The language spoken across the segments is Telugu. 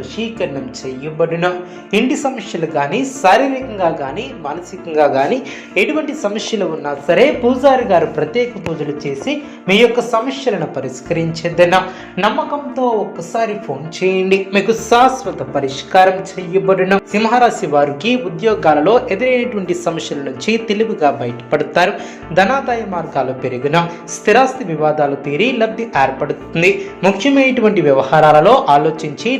వశీకరణం చేయబడిన. ఇంటి సమస్యలు కానీ శారీరకంగా కానీ మానసికంగా కానీ ఎటువంటి సమస్యలు ఉన్నా సరే పూజారి గారు ప్రత్యేక పూజలు చేసి మీ యొక్క సమస్యలను పరిష్కరించేదన. నమ్మకంతో ఒక్కసారి ఫోన్ చేయండి. మీకు శాశ్వత పరిష్కారం చేయబడిన. సింహరాశి వారికి ఉద్యోగాలలో ఎదురైనటువంటి సమస్యల నుంచి తెలివిగా బయటపడతారు. ధనాదాయ మార్గాలు పెరిగిన. స్థిరాస్తి వివాదాలు తీరి లబ్ధి ఏర్పడుతుంది. ముఖ్యమైనటువంటి వ్యవహారాలలో ఆలోచించి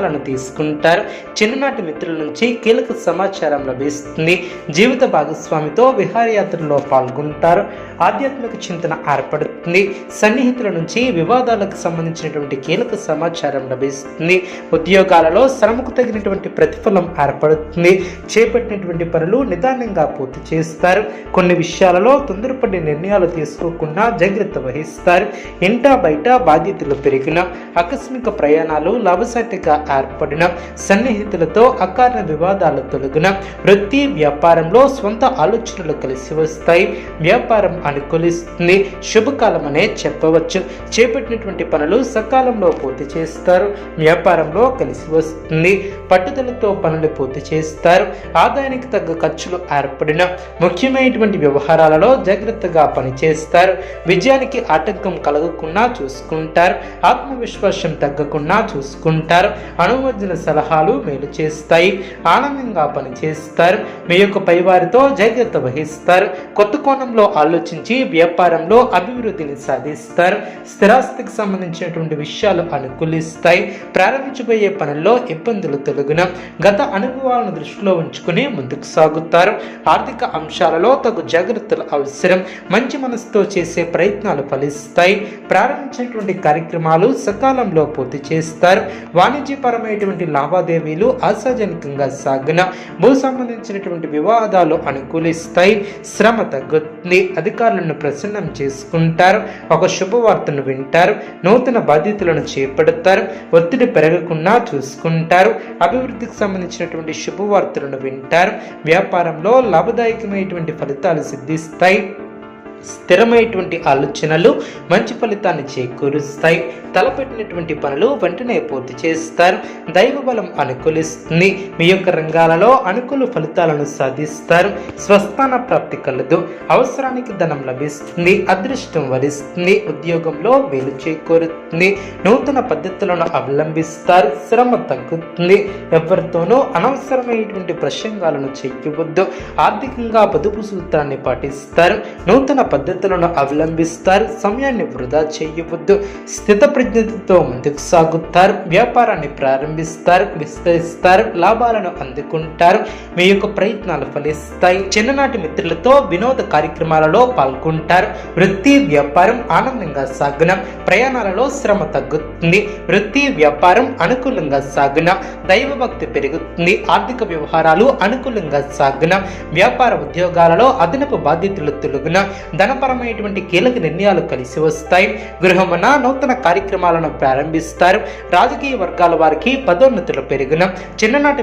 నిర్ణయాలను తీసుకుంటారు. చిన్ననాటి మిత్రుల నుంచి కీలక సమాచారం లభిస్తుంది. జీవిత భాగస్వామితో విహారయాత్రలో పాల్గొంటారు. ఆధ్యాత్మిక చింతన ఏర్పడుతుంది. సన్నిహితుల నుంచి వివాదాలకు సంబంధించినటువంటి కీలక సమాచారం లభిస్తుంది. ఉద్యోగాలలో శ్రమకు తగినటువంటి ప్రతిఫలం ఏర్పడుతుంది. చేపట్టినటువంటి పనులు నిదానంగా పూర్తి చేస్తారు. కొన్ని విషయాలలో తొందరపడి నిర్ణయాలు తీసుకోకుండా జాగ్రత్త వహిస్తారు. ఇంటా బయట బాధ్యతలు పెరిగిన ఆకస్మిక ప్రయాణాలు లాభసాటిగా ఏర్పడిన సన్నిహితులతో అకారణ వివాదాలు తొలగిన వృత్తి వ్యాపారంలో సొంత ఆలోచనలు కలిసి వస్తాయి. వ్యాపారం అనుకూలిస్తుంది. శుభకాలం అనే చెప్పవచ్చు. చేపట్టినటువంటి పనులు సకాలంలో పూర్తి చేస్తారు. వ్యాపారంలో కలిసి వస్తుంది. పట్టుదలతో పనులు పూర్తి చేస్తారు. ఆదాయానికి తగ్గ ఖర్చులు ఏర్పడిన ముఖ్యమైనటువంటి వ్యవహారాలలో జాగ్రత్తగా పనిచేస్తారు. విజయానికి ఆటంకం కలగకుండా చూసుకుంటారు. ఆత్మవిశ్వాసం తగ్గకుండా చూసుకుంటారు. అనుమతుల సలహాలు మేలు చేస్తాయి. ఆనందంగా పనిచేస్తారు. మీ యొక్క పైవారితో జాగ్రత్త వహిస్తారు. కొత్త కోణంలో ఆలోచించి వ్యాపారంలో అభివృద్ధిని సాధిస్తారు. స్థిరాస్తికి సంబంధించినటువంటి విషయాలు అనుకూలిస్తాయి. ప్రారంభించబోయే పనుల్లో ఇబ్బందులు తొలగిన గత అనుభవాలను దృష్టిలో ఉంచుకుని ముందుకు సాగుతారు. ఆర్థిక అంశాలలో తగు జాగ్రత్తలు అవసరం. మంచి మనసుతో చేసే ప్రయత్నాలు ఫలిస్తాయి. ప్రారంభించినటువంటి కార్యక్రమాలు సకాలంలో పూర్తి చేస్తారు. వ్యాపారమైనటువంటి లావాదేవీలు ఆశాజనకంగా సాగిన భూ సంబంధించినటువంటి వివాదాలు అనుకూలిస్తాయి. శ్రమ తగ్గుతుంది. అధికారులను ప్రసన్నం చేసుకుంటారు. ఒక శుభవార్తను వింటారు. నూతన బాధ్యతలను చేపడతారు. ఒత్తిడి పెరగకుండా చూసుకుంటారు. అభివృద్ధికి సంబంధించినటువంటి శుభవార్తలను వింటారు. వ్యాపారంలో లాభదాయకమైనటువంటి ఫలితాలు సిద్ధిస్తాయి. స్థిరమైనటువంటి ఆలోచనలు మంచి ఫలితాన్ని చేకూరుస్తాయి. తలపెట్టినటువంటి పనులు వెంటనే పూర్తి చేస్తారు. దైవ బలం అనుకూలిస్తుంది. మీ యొక్క రంగాలలో అనుకూల ఫలితాలను సాధిస్తారు. స్వస్థాన ప్రాప్తి కలదు. అవసరానికి ధనం లభిస్తుంది. అదృష్టం వరిస్తుంది. ఉద్యోగంలో వేలు చేకూరుతుంది. నూతన పద్ధతులను అవలంబిస్తారు. శ్రమ తగ్గుతుంది. ఎవరితోనూ అనవసరమైనటువంటి ప్రసంగాలను చేయవద్దు. ఆర్థికంగా పొదుపు సూత్రాన్ని పాటిస్తారు. నూతన పద్ధతులను అవలంబిస్తారు సమయాన్ని వృధా చేయవద్దు స్థిత ప్రజ్ఞతతో ముందుకు సాగుతారు వ్యాపారాన్ని ప్రారంభిస్తారు విస్తరిస్తారు లాభాలను అందుకుంటారు మీ యొక్క ప్రయత్నాలు ఫలిస్తాయి చిన్ననాటి మిత్రులతో వినోద కార్యక్రమాలలో పాల్గొంటారు వృత్తి వ్యాపారం ఆనందంగా సాగున ప్రయాణాలలో శ్రమ తగ్గుతుంది వృత్తి వ్యాపారం అనుకూలంగా సాగున దైవభక్తి పెరుగుతుంది ఆర్థిక వ్యవహారాలు అనుకూలంగా సాగున వ్యాపార ఉద్యోగాలలో అదనపు బాధ్యతలు తొలగున ధనపరమైనటువంటి కీలక నిర్ణయాలు కలిసి వస్తాయి. గృహమున నూతన కార్యక్రమాలను ప్రారంభిస్తారు. రాజకీయ వర్గాల వారికి పదోన్నతులు పెరుగున చిన్ననాటి